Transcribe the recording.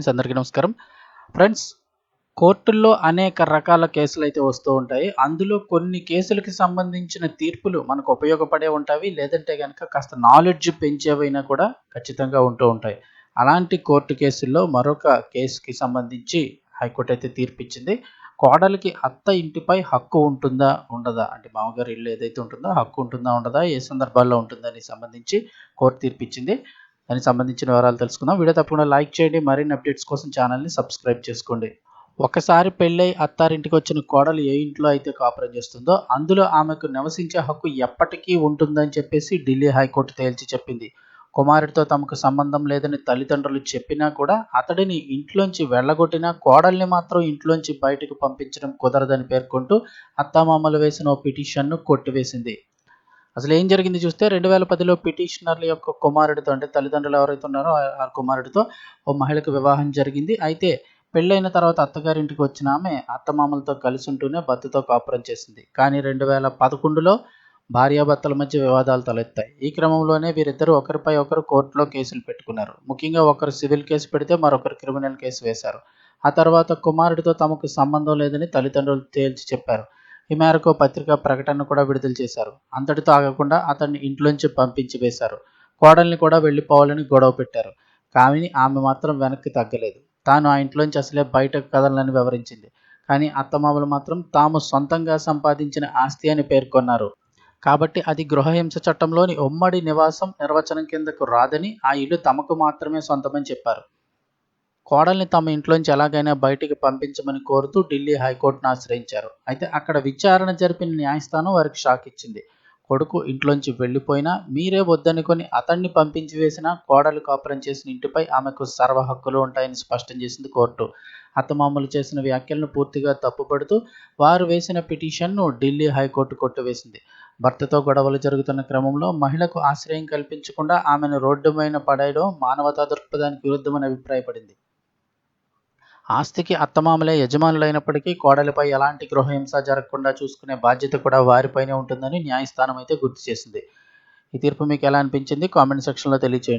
Friends అందరికీ నమస్కారం. Friends కోర్టుల్లో అనేక రకాల కేసులు అయితే వస్తూ ఉంటాయి. అందులో కొన్ని కేసులకి సంబంధించిన తీర్పులు మనకు ఉపయోగపడే ఉంటాయి. లేదంటే కనుక కాస్త నాలెడ్జ్ పెంచేవైనా కూడా ఖచ్చితంగా ఉంటూ ఉంటాయి. అలాంటి కోర్టు కేసుల్లో మరొక కేసుకి సంబంధించి హైకోర్టు అయితే తీర్పిచ్చింది. కోడలికి అత్త ఇంటిపై హక్కు ఉంటుందా ఉండదా? అంటే మామగారు ఇల్లు ఏదైతే ఉంటుందో హక్కు ఉంటుందా ఉండదా? ఏ సందర్భాల్లో ఉంటుందని సంబంధించి కోర్టు తీర్పిచ్చింది. దానికి సంబంధించిన వివరాలు తెలుసుకుందాం. వీడియో తప్పకుండా లైక్ చేయండి. మరిన్ని అప్డేట్స్ కోసం ఛానల్ని సబ్స్క్రైబ్ చేసుకోండి. ఒకసారి పెళ్ళై అత్తారింటికి వచ్చిన కోడలు ఏ ఇంట్లో అయితే కాపురం చేస్తుందో అందులో ఆమెకు నివసించే హక్కు ఎప్పటికీ ఉంటుందని చెప్పేసి ఢిల్లీ హైకోర్టు తేల్చి చెప్పింది. కుమారుడితో తమకు సంబంధం లేదని తల్లిదండ్రులు చెప్పినా కూడా అతడిని ఇంట్లోంచి వెళ్ళగొట్టినా కోడల్ని మాత్రం ఇంట్లోంచి బయటకు పంపించడం కుదరదని పేర్కొంటూ అత్తామామలు వేసిన ఓ పిటిషన్ను కొట్టివేసింది. అసలు ఏం జరిగింది చూస్తే రెండు వేల పదిలో పిటిషనర్ల యొక్క కుమారుడితో అంటే తల్లిదండ్రులు ఎవరైతే ఉన్నారో ఆ కుమారుడితో ఓ మహిళకు వివాహం జరిగింది. అయితే పెళ్ళైన తర్వాత అత్తగారింటికి వచ్చిన ఆమె అత్తమామలతో కలిసి ఉంటూనే భర్తతో కాపురం చేసింది. కానీ రెండు వేల పదకొండులో భార్యాభర్తల మధ్య వివాదాలు తలెత్తాయి. ఈ క్రమంలోనే వీరిద్దరూ ఒకరిపై ఒకరు కోర్టులో కేసులు పెట్టుకున్నారు. ముఖ్యంగా ఒకరు సివిల్ కేసు పెడితే మరొకరు క్రిమినల్ కేసు వేశారు. ఆ తర్వాత కుమారుడితో తమకు సంబంధం లేదని తల్లిదండ్రులు తేల్చి చెప్పారు. ఈ మేరకు పత్రికా ప్రకటన కూడా విడుదల చేశారు. అంతటితో ఆగకుండా అతన్ని ఇంట్లోంచి పంపించి వేశారు కోడల్ని కూడా వెళ్ళిపోవాలని గొడవ పెట్టారు. కామిని ఆమె మాత్రం వెనక్కి తగ్గలేదు. తాను ఆ ఇంట్లోంచి అసలే బయటకు కదలని వివరించింది. కానీ అత్తమామలు మాత్రం తాము సొంతంగా సంపాదించిన ఆస్తి అని పేర్కొన్నారు. కాబట్టి అది గృహహింస చట్టంలోని ఉమ్మడి నివాసం నిర్వచనం కిందకు రాదని ఆ ఇల్లు తమకు మాత్రమే సొంతమని చెప్పారు. కోడల్ని తమ ఇంట్లోంచి ఎలాగైనా బయటికి పంపించమని కోరుతూ ఢిల్లీ హైకోర్టును ఆశ్రయించారు. అయితే అక్కడ విచారణ జరిపిన న్యాయస్థానం వారికి షాక్ ఇచ్చింది. కొడుకు ఇంట్లోంచి వెళ్ళిపోయినా మీరే వద్దనుకొని అతన్ని పంపించి వేసినా కోడలు కాపురం చేసిన ఇంటిపై ఆమెకు సర్వ హక్కులు ఉంటాయని స్పష్టం చేసింది కోర్టు. అత్తమామలు చేసిన వ్యాఖ్యలను పూర్తిగా తప్పుపడుతూ వారు వేసిన పిటిషన్ను ఢిల్లీ హైకోర్టు కొట్టివేసింది. భర్తతో గొడవలు జరుగుతున్న క్రమంలో మహిళకు ఆశ్రయం కల్పించకుండా ఆమెను రోడ్డు పైన పడేయడం మానవతా దృక్పథానికి విరుద్ధమని అభిప్రాయపడింది. ఆస్తికి అత్తమామలే యజమానులైనప్పటికీ కోడలిపై ఎలాంటి గృహహింస జరగకుండా చూసుకునే బాధ్యత కూడా వారిపైనే ఉంటుందని న్యాయస్థానం అయితే గుర్తు చేసింది. ఈ తీర్పు మీకు ఎలా అనిపించింది? కామెంట్ సెక్షన్లో తెలియచేయండి.